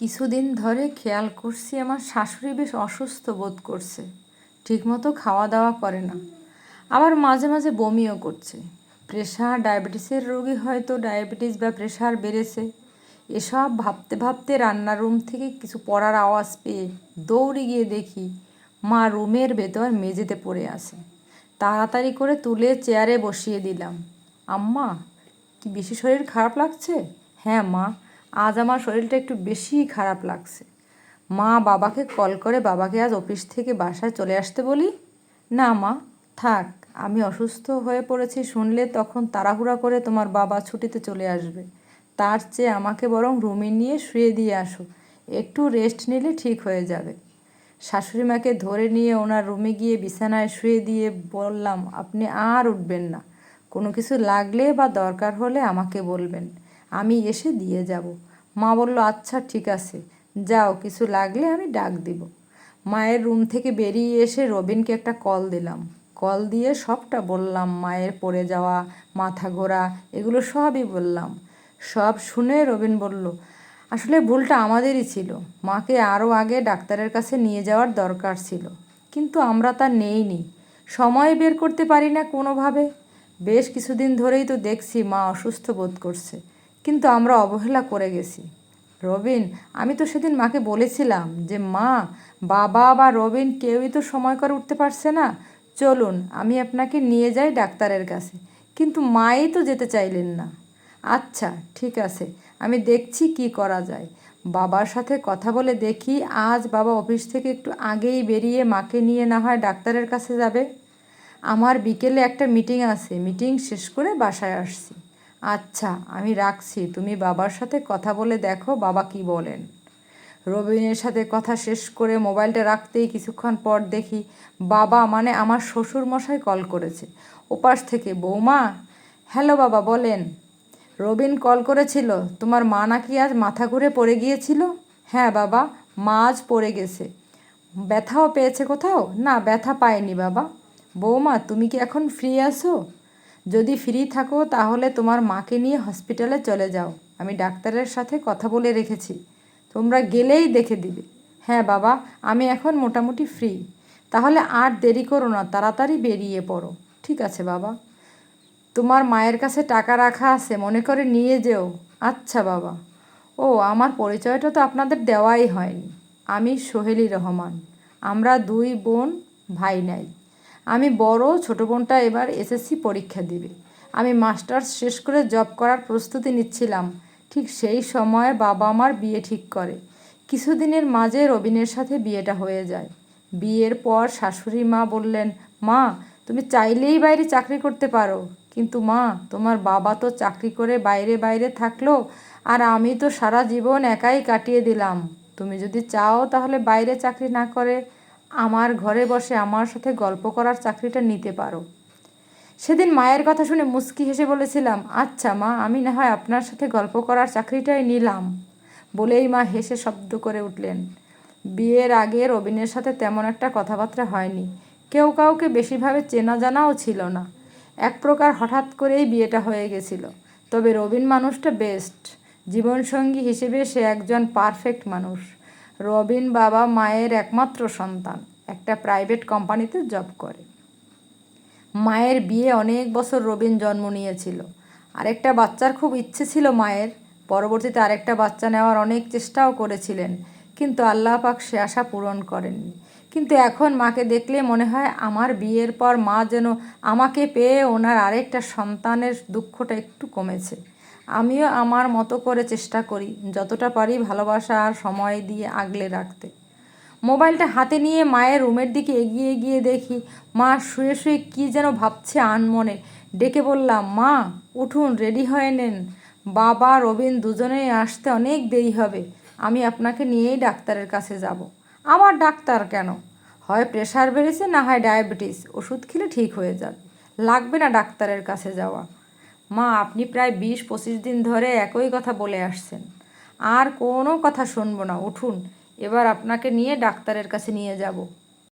কিছুদিন ধরে খেয়াল করছি আমার শাশুড়ি বেশ অসুস্থ বোধ করছে। ঠিকমতো খাওয়া দাওয়া করে না। আবার মাঝে মাঝে বমিও করছে। প্রেশার, ডায়াবেটিসের রোগী হয়তো ডায়াবেটিস বা প্রেশার বেড়েছে। এসব ভাবতে ভাবতে রান্নার রুম থেকে কিছু পড়ার আওয়াজ পেয়ে দৌড়ে গিয়ে দেখি, মা রুমের ভেতর মেঝেতে পড়ে আছে। তাড়াতাড়ি করে তুলে চেয়ারে বসিয়ে দিলাম। আম্মা, কি বেশি শরীর খারাপ লাগছে? হ্যাঁ মা আজ আমার শরীরটা একটু বেশিই খারাপ লাগছে। মা বাবাকে কল করে, বাবাকে আজ অফিস থেকে বাসায় চলে আসতে বলি? না মা, থাক, আমি অসুস্থ হয়ে পড়েছি, শুনলে তখন তাড়াহুড়া করে তোমার বাবা ছুটিতে চলে আসবে। তার চেয়ে আমাকে বরং রুমে নিয়ে শুয়ে দিয়ে আসো, একটু রেস্ট নিলে ঠিক হয়ে যাবে। শাশুড়ি মাকে ধরে নিয়ে ওনার রুমে গিয়ে বিছানায় শুয়ে দিয়ে বললাম, আপনি আর উঠবেন না, কোনো কিছু লাগলে বা দরকার হলে আমাকে বলবেন। আমি এসে দিয়ে যাব। মা বলল আচ্ছা ঠিক আছে। যাও, কিছু লাগলে আমি ডাক দিব। মায়ের রুম থেকে বেরিয়ে এসে রবিনকে একটা কল দিলাম। কল দিয়ে সবটা বললাম, মায়ের পড়ে যাওয়া, মাথা ঘোরা, এগুলো সবই বললাম। সব শুনে রবিন বলল, আসলে ভুলটা আমাদেরই ছিল। মাকে আরও আগে ডাক্তারের কাছে নিয়ে যাওয়ার দরকার ছিল। কিন্তু আমরা তা নেইনি। সময় বের করতে পারি না কোনোভাবে। বেশ কিছুদিন ধরেই তো দেখছি মা অসুস্থ বোধ করছে। কিন্তু আমরা অবহেলা করে গেছি। রবিন, আমি তো সেদিন মাকে বলেছিলাম যে, মা, বাবা বা রবিন কেউই তো সময় করে উঠতে পারছে না। চলুন, আমি আপনাকে নিয়ে যাই ডাক্তারের কাছে। কিন্তু মাই তো যেতে চাইলেন না। আচ্ছা ঠিক আছে, আমি দেখছি কি করা যায়। বাবার সাথে কথা বলে দেখি আজ বাবা অফিস থেকে একটু আগেই বেরিয়ে মাকে নিয়ে না হয় ডাক্তারের কাছে যাবে। আমার বিকেলে একটা মিটিং আছে, মিটিং শেষ করে বাসায় আসছি। আচ্ছা আমি রাখছি। তুমি বাবার সাথে কথা বলে দেখো বাবা কি বলেন। রবিনের সাথে কথা শেষ করে মোবাইলটা রাখতেই কিছুক্ষণ পর দেখি বাবা মানে আমার শ্বশুর মশাই কল করেছে। ওপাশ থেকে, বৌমা, হ্যালো বাবা বলেন। রবিন কল করেছিল, তোমার মা নাকি আজ মাথা ঘুরে পড়ে গিয়েছিল? হ্যাঁ বাবা, মা আজ পড়ে গেছে। ব্যথাও পেয়েছে কোথাও? না, ব্যথা পায়নি বাবা। বৌমা, তুমি কি এখন ফ্রি আছো? যদি ফ্রি থাকো, তাহলে তোমার মাকে নিয়ে হসপিটালে চলে যাও। আমি ডাক্তারের সাথে কথা বলে রেখেছি। তোমরা গেলেই দেখে দিবে। হ্যাঁ বাবা, আমি এখন মোটামুটি ফ্রি। তাহলে আর দেরি করো না, তাড়াতাড়ি বেরিয়ে পড়ো। ঠিক আছে বাবা। তোমার মায়ের কাছে টাকা রাখা আছে, মনে করে নিয়ে যেও। আচ্ছা বাবা। ও, আমার পরিচয়টা তো আপনাদের দেওয়াই হয়নি। আমি সোহেলি রহমান। আমরা দুই বোন, ভাই নাই। আমি বড়, ছোট বোনটা এবার এসএসসি পরীক্ষা দিবে। আমি মাস্টার্স শেষ করে জব করার প্রস্তুতি নিচ্ছিলাম। ঠিক সেই সময় বাবা আমার বিয়ে ঠিক করে। কিছুদিনের মাঝে রবিনের সাথে বিয়েটা হয়ে যায়। বিয়ের পর শাশুড়ি মা বললেন, মা, তুমি চাইলেই বাইরে চাকরি করতে পারো। কিন্তু মা, তোমার বাবা তো চাকরি করে বাইরে বাইরে থাকল, আর আমি তো সারা জীবন একাই কাটিয়ে দিলাম। তুমি যদি চাও তাহলে বাইরে চাকরি না করে আমার ঘরে বসে আমার সাথে গল্প করার চাকরিটা নিতে পারো। সেদিন মায়ের কথা শুনে মুস্কি হেসে বলেছিলাম আচ্ছা মা, আমি না হয় আপনার সাথে গল্প করার চাকরিটাই নিলাম। বলেই মা হেসে শব্দ করে উঠলেন। বিয়ের আগে রবিনের সাথে তেমন একটা কথাবার্তা হয়নি। কেউ কাউকে বেশিভাবে চেনা জানাও ছিল না। এক প্রকার হঠাৎ করেই বিয়েটা হয়ে গেছিল। তবে রবিন মানুষটা বেস্ট জীবনসঙ্গী হিসেবে সে একজন পারফেক্ট মানুষ। রবিন বাবা মায়ের একমাত্র সন্তান। একটা প্রাইভেট কোম্পানিতে জব করে। মায়ের বিয়ে অনেক বছর রবিন জন্ম নিয়েছিল। আরেকটা বাচ্চার খুব ইচ্ছে ছিল মায়ের। পরবর্তীতে আরেকটা বাচ্চা নেওয়ার অনেক চেষ্টাও করেছিলেন, কিন্তু আল্লাহ পাক সে আশা পূরণ করেননি। কিন্তু এখন মাকে দেখলে মনে হয় আমার বিয়ের পর মা যেন আমাকে পেয়ে ওনার আরেকটা সন্তানের দুঃখটা একটু কমেছে। আমিও আমার মতো করে চেষ্টা করি, যতটা পারি ভালোবাসা আর সময় দিয়ে আগলে রাখতে। মোবাইলটা হাতে নিয়ে মায়ের রুমের দিকে এগিয়ে গিয়ে দেখি, মা শুয়ে শুয়ে কী যেন ভাবছে আনমনে। ডেকে বললাম, মা, উঠুন, রেডি হয়ে নেন। বাবা, রবিন দুজনেই আসতে অনেক দেরি হবে। আমি আপনাকে নিয়েই ডাক্তারের কাছে যাব। আমার ডাক্তার কেন? হয় প্রেশার বেড়েছে, না হয় ডায়াবেটিস। ওষুধ খেলে ঠিক হয়ে যাবে। লাগবে না ডাক্তারের কাছে যাওয়া। মা, আপনি প্রায় বিশ পঁচিশ দিন ধরে একই কথা বলে আসছেন। আর কোনো কথা শুনব না। উঠুন, এবার আপনাকে নিয়ে ডাক্তারের কাছে নিয়ে যাব।